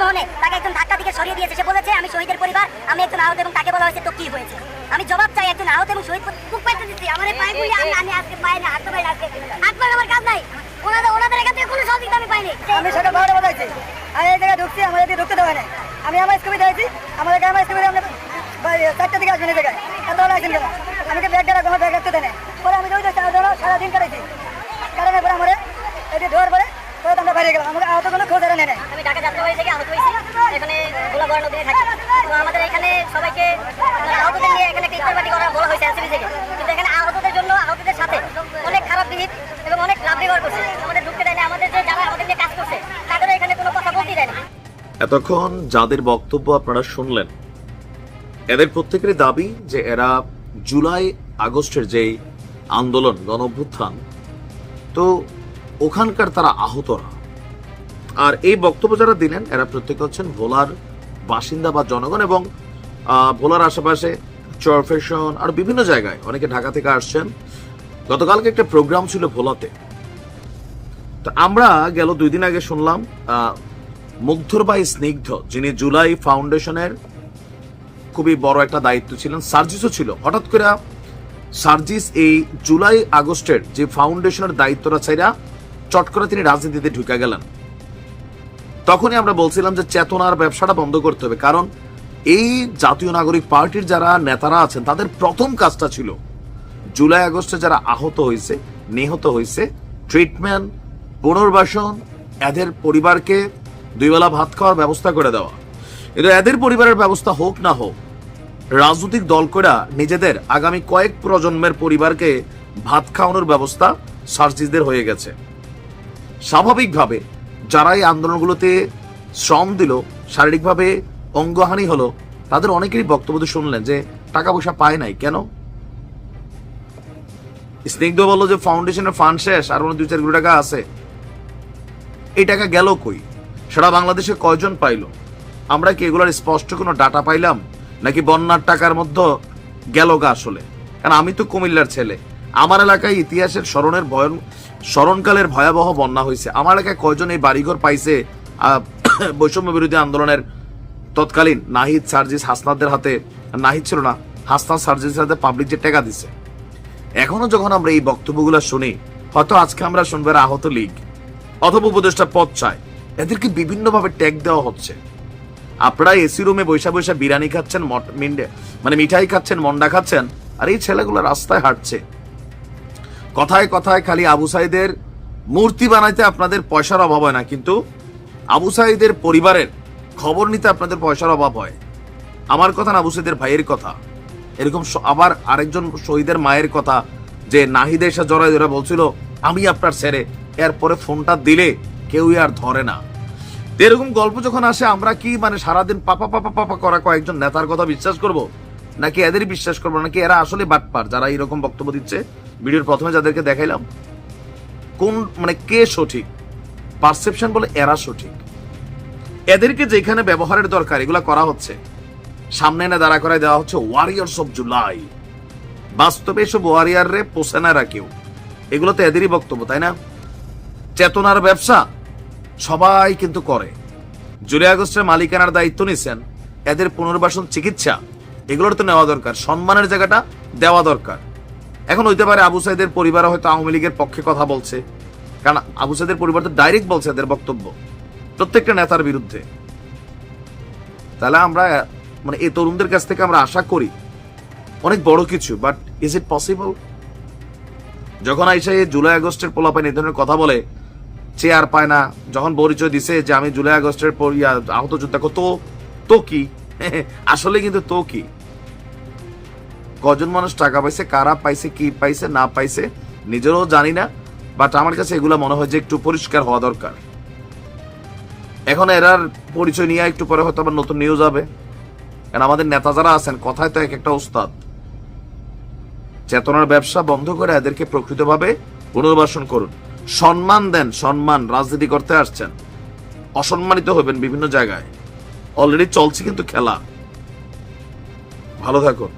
লালমোহনে তাকে একজন ধাক্কা দিকে সরিয়ে দিয়েছে। সে বলেছে, আমি শহীদের পরিবার, আমি একজন আহত এবং তাকে বলা হয়েছে তো কি হয়েছে? আমি জবাব চাই একজন আহত এবং শহীদ খুব পাইতে দিচ্ছি। আমার পায়ে গুলি আমি আমি আজকে পাই না, হাত পাই আজকে হাত পাই আমার কাজ নাই। ওনাদের ওনাদের এখান থেকে কোনো সহযোগিতা আমি পাইনি। আমি সকাল বারোটা বাজাইছি আমি এই জায়গায় ঢুকছি আমাদের দিকে ঢুকতে দেওয়া নাই। আমি আমার স্কুলে দিয়েছি আমাদের আমার স্কুলে আমরা চারটে দিকে আসবেন এই জায়গায়। এত ভালো আছেন কেন আমাকে ব্যাগ গেলে আমার ব্যাগ রাখতে দেয় না। পরে আমি রোজ সারাদিন কাটাইছি। কারণে পরে আমার এটি ধোয়ার আমরা বাইরে গেলাম। আমাকে আহত কোনো খোঁজ নাই। আমি ঢাকা যাত্রাবাড়ি থেকে আহত হয়েছি। এখানে গোলাগড় নদীতে থাকি। তো আমাদের এখানে সবাইকে মানে আহতদের নিয়ে এখানে একটা পার্টি করা বলা হয়েছে এনসিপি থেকে। কিন্তু এখানে আহতদের জন্য আহতদের সাথে অনেক খারাপ বিহিত এবং অনেক লাভ ব্যবহার করছে। আমাদের ঢুকতে দেয় না আমাদের যে যারা আমাদের নিয়ে কাজ করছে তাদের এখানে কোনো কথা বলতেই দেয় না এতক্ষণ যাদের বক্তব্য আপনারা শুনলেন এদের প্রত্যেকেরই দাবি যে এরা জুলাই আগস্টের যে আন্দোলন গণ অভ্যুত্থান তো ওখানকার তারা আহতরা আর এই বক্তব্য যারা দিলেন, এরা প্রত্যেকে হচ্ছেন ভোলার বাসিন্দা বা জনগণ এবং ভোলার আশেপাশে চরফেশন আর বিভিন্ন জায়গায় অনেকে ঢাকা থেকে আসছেন। গতকালকে একটা প্রোগ্রাম ছিল ভোলাতে। তো আমরা গেল দুই দিন আগে শুনলাম মুগ্ধর ভাই স্নিগ্ধ, যিনি জুলাই ফাউন্ডেশনের খুবই বড় একটা দায়িত্ব ছিলেন, সার্জিসও ছিল। হঠাৎ করে সার্জিস এই জুলাই আগস্টের যে ফাউন্ডেশনের দায়িত্বটা ছাইরা চট করে তিনি রাজনীতিতে ঢুকে গেলেন। তখনই আমরা বলছিলাম যে চেতনার ব্যবসাটা বন্ধ করতে হবে। কারণ এই জাতীয় নাগরিক পার্টির যারা নেতারা আছেন, তাদের প্রথম কাজটা ছিল জুলাই আগস্টে যারা আহত হয়েছে, নিহত হয়েছে ট্রিটমেন্ট পুনর্বাসন, এদের পরিবারকে দুইবেলা ভাত খাওয়ার ব্যবস্থা করে দেওয়া। কিন্তু এদের পরিবারের ব্যবস্থা হোক না হোক, রাজনৈতিক দল করা নিজেদের আগামী কয়েক প্রজন্মের পরিবারকে ভাত খাওয়ানোর ব্যবস্থা সার্জিসদের হয়ে গেছে। স্বাভাবিকভাবে যারা এই আন্দোলনগুলোতে শ্রম দিল, শারীরিকভাবে অঙ্গহানি হলো, তাদের অনেকেরই বক্তব্য শুনলেন যে টাকা পয়সা পায় নাই। কেন? স্নিগ্ধ বলল যে ফাউন্ডেশনের ফান্ড শেষ, আর দুই চার কোটি টাকা আছে। এই টাকা গেল কই? সারা বাংলাদেশে কয়জন পাইলো? আমরা কি এগুলোর স্পষ্ট কোনো ডাটা পাইলাম? নাকি বন্যার টাকার মধ্যে গেল গা আসলে? কারণ আমি তো কুমিল্লার ছেলে। আমার এলাকায় ইতিহাসের স্মরণের ভয় স্মরণকালের ভয়াবহ বন্যা হয়েছে। আমার এলাকায় কয়জন এই বাড়িঘর পাইছে বৈষম্য বিরোধী আন্দোলনের তৎকালীন নাহিদ সার্জিস হাসনাদের হাতে? নাহিদ ছিল না, হাসনাদ সার্জিসের হাতে পাবলিক যে টাকা দিছে। এখনও যখন আমরা এই বক্তব্যগুলো শুনি, হয়তো আজকে আমরা শুনব এরা আহত লীগ। অথবা উপদেষ্টা পদ চায়। এদেরকে বিভিন্নভাবে ট্যাগ দেওয়া হচ্ছে। আপনারা এসি রুমে বৈশা বৈশা বিরিয়ানি খাচ্ছেন মানে মিঠাই খাচ্ছেন, মন্ডা খাচ্ছেন, আর এই ছেলেগুলো রাস্তায় হাঁটছে। কথায় কথায় খালি আবু সাইদের মূর্তি বানাইতে আপনাদের পয়সার অভাব হয় না, কিন্তু আবু সাইদের পরিবারের খবর নিতে আপনাদের পয়সার অভাব হয়। আমার কথা না আবু সাইদের ভাইয়ের কথা। এরকম আবার আরেকজন শহীদের মায়ের কথা যে নাহিদ এসে জড়াই ধরে বলছিল, আমি আপনার ছেড়ে এরপরে ফোনটা দিলে কেউই আর ধরে না। এরকম গল্প যখন আসে, আমরা কি মানে সারাদিন পাপা পাপা পাপা করা কয়েকজন নেতার কথা বিশ্বাস করব? নাকি এদেরই বিশ্বাস করব? নাকি এরা আসলে বাটপার যারা এরকম বক্তব্য দিচ্ছে? ভিডিওর প্রথমে যাদেরকে দেখাইলাম, কোন মানে কে সঠিক? পারসেপশন বলে এরা সঠিক। এদেরকে যেখানে ব্যবহারের দরকার, এগুলা করা হচ্ছে। সামনে এনে দাঁড়া করায় দেওয়া হচ্ছে ওয়ারিয়ার্স অফ জুলাই বাস্তবে এসব ওয়ারিয়ার রে পোষে না কেউ। এগুলো তো এদেরই বক্তব্য, তাই না? চেতনার ব্যবসা সবাই কিন্তু করে। জুলাই আগস্টের মালিকানার দায়িত্ব নিছেন, এদের পুনর্বাসন চিকিৎসা, এগুলোর তো নেওয়া দরকার। সম্মানের জায়গাটা দেওয়া দরকার। এখন হইতে পারে আবু সাইদের পরিবার হয়তো আওয়ামী লীগের পক্ষে কথা বলছে। কারণ আবু সাইদের পরিবার তো ডাইরেক্ট বলছে এদের বক্তব্য, প্রত্যেকটা নেতার বিরুদ্ধে। তাহলে আমরা মানে এই তরুণদের কাছ থেকে আমরা আশা করি অনেক বড় কিছু বাট ইজ ইট পসিবল যখন আইসা এই জুলাই আগস্টের পোলাপাইন এই ধরনের কথা বলে চেয়ার পায় না। যখন পরিচয় দিছে যে আমি জুলাই আগস্টের পর আহত যোদ্ধা তো তো কি? আসলে কিন্তু তো কি? কজন মানুষ টাকা পাইছে, কারা পাইছে, কি পাইছে, না পাইছে, নিজেরও জানি না বাট আমার কাছে এগুলো মনে হয় যে একটু পরিষ্কার হওয়া দরকার। এখন এরার পরিচয় নিয়ে একটু পরে হয়তো আবার নতুন নিউজ হবে। কারণ আমাদের নেতা যারা আছেন, কথায় তো এক একটা উস্তাদ চেতনার ব্যবসা বন্ধ করে এদেরকে প্রকৃতভাবে পুনর্বাসন করুন। সম্মান দেন, সম্মান, রাজনীতি করতে আসছেন। অসম্মানিত হবেন বিভিন্ন জায়গায়। অলরেডি চলছে কিন্তু খেলা। ভালো থাকুন।